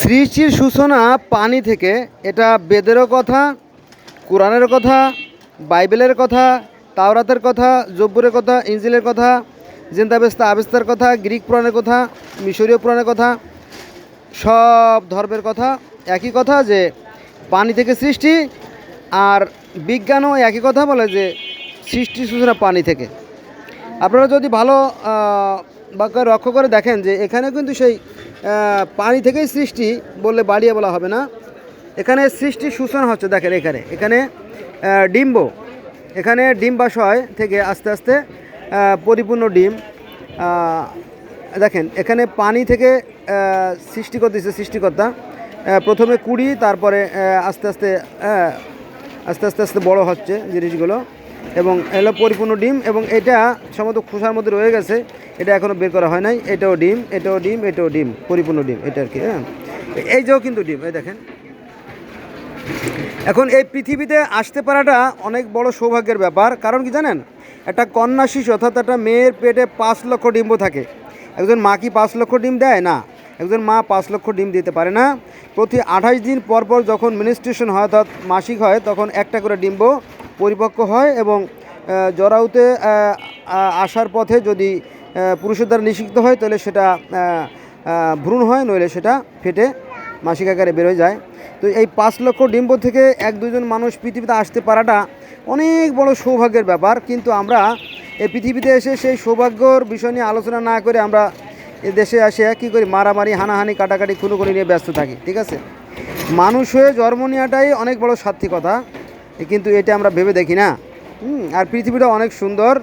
সৃষ্টির সূচনা পানি থেকে। এটা বেদেরও কথা, কোরআনের কথা, বাইবেলের কথা, তাওরাতের কথা, জব্বুরের কথা ইঞ্জিলের কথা, জিন্দাবেস্তা আবেস্তার কথা, গ্রিক পুরাণের কথা, মিশরীয় পুরাণের কথা, সব ধর্মের কথা একই কথা যে পানি থেকে সৃষ্টি আর বিজ্ঞানও একই কথা বলে যে সৃষ্টির সূচনা পানি থেকে। আপনারা যদি ভালো বাক্য লক্ষ্য করে দেখেন যে এখানে কিন্তু সেই পানি থেকেই সৃষ্টি বললে বাড়িয়ে বলা হবে না। এখানে সৃষ্টি সূচনা হচ্ছে, দেখেন এখানে। এখানে ডিম্ব। এখানে ডিম্বাশয় থেকে আস্তে আস্তে পরিপূর্ণ ডিম। দেখেন, এখানে পানি থেকে সৃষ্টি করতেছে সৃষ্টিকর্তা। প্রথমে কুড়ি, তারপরে আস্তে আস্তে আস্তে আস্তে আস্তে বড় হচ্ছে জিনিসগুলো। এবং এলো পরিপূর্ণ ডিম, এবং এটা সম্ভবত খোসার মধ্যে রয়ে গেছে। এটা এখনও বের করা হয় নাই। এটাও ডিম এটাও ডিম এটাও ডিম, পরিপূর্ণ ডিম, এটা আর কি হ্যাঁ। এই যেও কিন্তু ডিম, এই দেখেন। এখন এই পৃথিবীতে আসতে পারাটা অনেক বড় সৌভাগ্যের ব্যাপার। কারণ কি জানেন? একটা কন্যা শিশু অর্থাৎ একটা মেয়ের পেটে পাঁচ লক্ষ ডিম্ব থাকে। একজন মা কি পাঁচ লক্ষ ডিম দেয়? না। একজন মা পাঁচ লক্ষ ডিম দিতে পারে না। প্রতি আঠাশ দিন পর পর যখন মিনিস্ট্রেশন হয়, অর্থাৎ মাসিক হয়, তখন একটা করে ডিম্ব পরিপক্ক হয় এবং জরাউতে আসার পথে যদি পুরুষের দ্বারা নিষিক্ত হয়, তাহলে সেটা ভ্রূণ হয়, নইলে সেটা ফেটে মাসিক আকারে বেরোয় যায়। তো এই পাঁচ লক্ষ ডিম্ব থেকে এক দুজন মানুষ পৃথিবীতে আসতে পারাটা অনেক বড় সৌভাগ্যের ব্যাপার, কিন্তু আমরা এই পৃথিবীতে এসে সেই সৌভাগ্যর বিষয় নিয়ে আলোচনা না করে আমরা এ দেশে আসে কী করি মারামারি, হানাহানি, কাটাকাটি, খুনোখুনি নিয়ে ব্যস্ত থাকি, ঠিক আছে? মানুষ হয়ে জন্ম নেওয়াটাই অনেক বড় সার্থিকতা কিন্তু এটা আমরা ভেবে দেখি না। আর পৃথিবীটা অনেক সুন্দর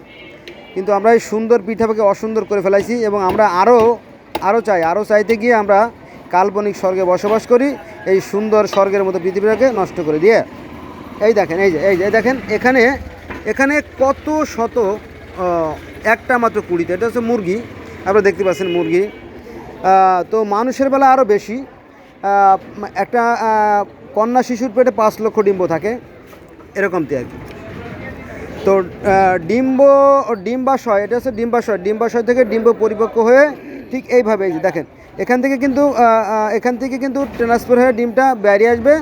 কিন্তু আমরা এই সুন্দর পৃথিবীকে অসুন্দর করে ফেলাইছি এবং আমরা আরও আরও চাই আরও চাইতে গিয়ে আমরা কাল্পনিক স্বর্গে বসবাস করি, এই সুন্দর স্বর্গের মতো পৃথিবীটাকে নষ্ট করে দিয়ে। এই দেখেন, এই যে এই যে দেখেন, এখানে এখানে কত শত একটা মাত্র কুড়িতে, এটা হচ্ছে মুরগি, আপনারা দেখতে পাচ্ছেন মুরগি। তো মানুষের বেলা আরও বেশি। একটা কন্যা শিশুর পেটে পাঁচ লক্ষ ডিম্ব থাকে, এরকমটি আর কি। তো ডিম্ব, ডিম্বাশয়, এটা হচ্ছে ডিম্বাশয়। ডিম্বাশয় থেকে ডিম্ব পরিপক্ক হয়ে ঠিক এইভাবে দেখেন, এখান থেকে কিন্তু এখান থেকে কিন্তু ট্রান্সফার হয়ে ডিমটা বেরিয়ে আসবে।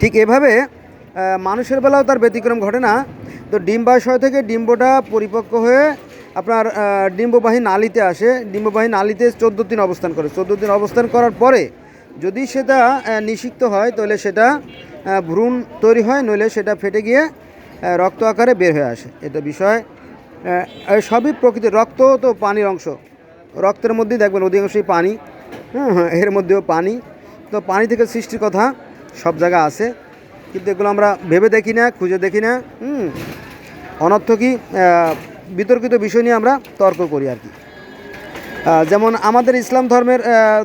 ঠিক এভাবে মানুষের বেলাও তার ব্যতিক্রম ঘটে না। তো ডিম্বাশয় থেকে ডিম্বটা পরিপক্ক হয়ে আপনার ডিম্ববাহী নালিতে আসে। ডিম্ববাহী নালিতে চোদ্দ দিন অবস্থান করে। চোদ্দ দিন অবস্থান করার পরে যদি সেটা নিষিক্ত হয়, তাহলে সেটা ভ্রূণ তৈরি হয়, নইলে সেটা ফেটে গিয়ে রক্ত আকারে বের হয়ে আসে। এটা বিষয়। সবই প্রকৃতির রক্ত তো পানির অংশ। রক্তের মধ্যেই দেখবেন অধিকাংশই পানি। হ্যাঁ এর মধ্যেও পানি। তো পানি থেকে সৃষ্টির কথা সব জায়গা আছে। কিন্তু এগুলো আমরা ভেবে দেখি না খুঁজে দেখি না। হুম অনর্থকই আহ, বিতর্কিত বিষয় নিয়ে আমরা তর্ক করি আর কি। যেমন আমাদের ইসলাম ধর্মের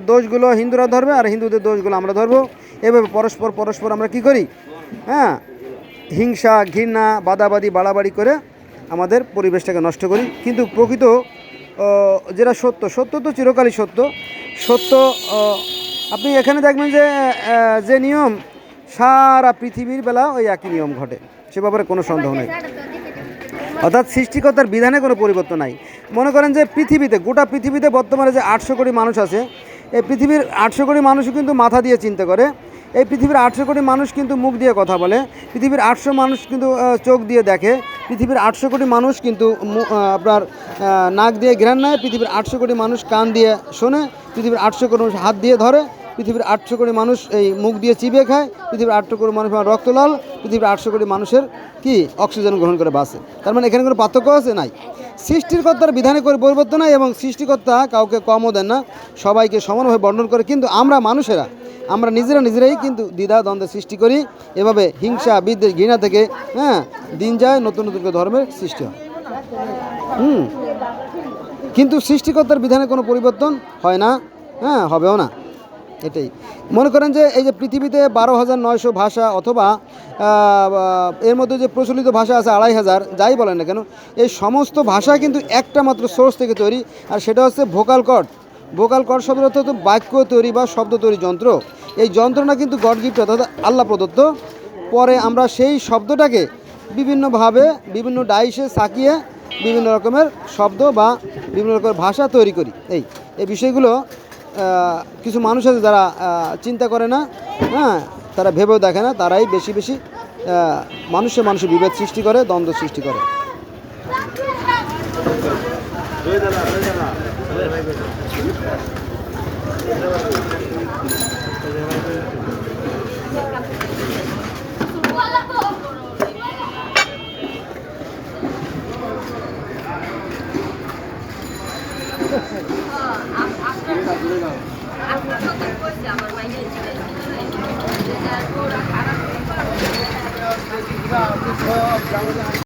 দোষগুলো হিন্দুরা ধরবে আর হিন্দুদের দোষগুলো আমরা ধরবো। এভাবে পরস্পর পরস্পর আমরা কি করি? হ্যাঁ হিংসা, ঘৃণা, বাদাবাদি, বাড়াবাড়ি করে আমাদের পরিবেশটাকে নষ্ট করি। কিন্তু প্রকৃত যেটা সত্য সত্য তো চিরকালই সত্য। সত্য আপনি এখানে দেখবেন যে যে নিয়ম, সারা পৃথিবীর বেলা ওই একই নিয়ম ঘটে। সে ব্যাপারে কোনো সন্দেহ নেই। অর্থাৎ সৃষ্টিকর্তার বিধানে কোনো পরিবর্তন নাই। মনে করেন যে পৃথিবীতে, গোটা পৃথিবীতে বর্তমানে যে আটশো কোটি মানুষ আছে, এই পৃথিবীর আটশো কোটি মানুষও কিন্তু মাথা দিয়ে চিন্তা করে এই পৃথিবীর আটশো কোটি মানুষ কিন্তু মুখ দিয়ে কথা বলে, পৃথিবীর আটশো মানুষ কিন্তু চোখ দিয়ে দেখে, পৃথিবীর আটশো কোটি মানুষ কিন্তু আপনার নাক দিয়ে ঘ্রাণ নেয়, পৃথিবীর আটশো কোটি মানুষ কান দিয়ে শোনে, পৃথিবীর আটশো কোটি মানুষ হাত দিয়ে ধরে, পৃথিবীর আটশো কোটি মানুষ এই মুখ দিয়ে চিবিয়ে খায়, পৃথিবীর আটশো কোটি মানুষ রক্ত লাল পৃথিবীর আটশো কোটি মানুষের কি, অক্সিজেন গ্রহণ করে বাঁচে। তার মানে এখানে কোনো পার্থক্য আছে? নাই। সৃষ্টিকর্তার বিধানে করে পরিবর্তন নাই এবং সৃষ্টিকর্তা কাউকে কমও দেন না, সবাইকে সমানভাবে বর্ণন করে। কিন্তু আমরা মানুষেরা, আমরা নিজেরা নিজেরাই কিন্তু দ্বিধা দ্বন্দ্বের সৃষ্টি করি। এভাবে হিংসা, বিদ্বেষ, ঘৃণা থেকে হ্যাঁ দিন যায়, নতুন নতুন ধর্মের সৃষ্টি হয়। হুম। কিন্তু সৃষ্টিকর্তার বিধানে কোনো পরিবর্তন হয় না হ্যাঁ হবেও না। এটাই। মনে করেন যে এই যে পৃথিবীতে বারো হাজার নয়শো ভাষা অথবা এর মধ্যে যে প্রচলিত ভাষা আছে আড়াই হাজার, যাই বলেন না কেন, এই সমস্ত ভাষা কিন্তু একটা মাত্র সোর্স থেকে তৈরি, আর সেটা হচ্ছে ভোকাল কর্ড ভোকাল কর্ড শব্দ অর্থ বাক্য তৈরি বা শব্দ তৈরি যন্ত্র। এই যন্ত্রটা কিন্তু গড গিফট অর্থাৎ আল্লাহ প্রদত্ত। পরে আমরা সেই শব্দটাকে বিভিন্নভাবে, বিভিন্ন ডাইসে সাকিয়ে বিভিন্ন রকমের শব্দ বা বিভিন্ন রকমের ভাষা তৈরি করি। এই এই বিষয়গুলো কিছু মানুষ আছে যারা চিন্তা করে না হ্যাঁ তারা ভেবেও দেখে না, তারাই বেশি বেশি মানুষে মানুষে বিভেদ সৃষ্টি করে, দ্বন্দ্ব সৃষ্টি করে। Thank সাথে আমার খারাপ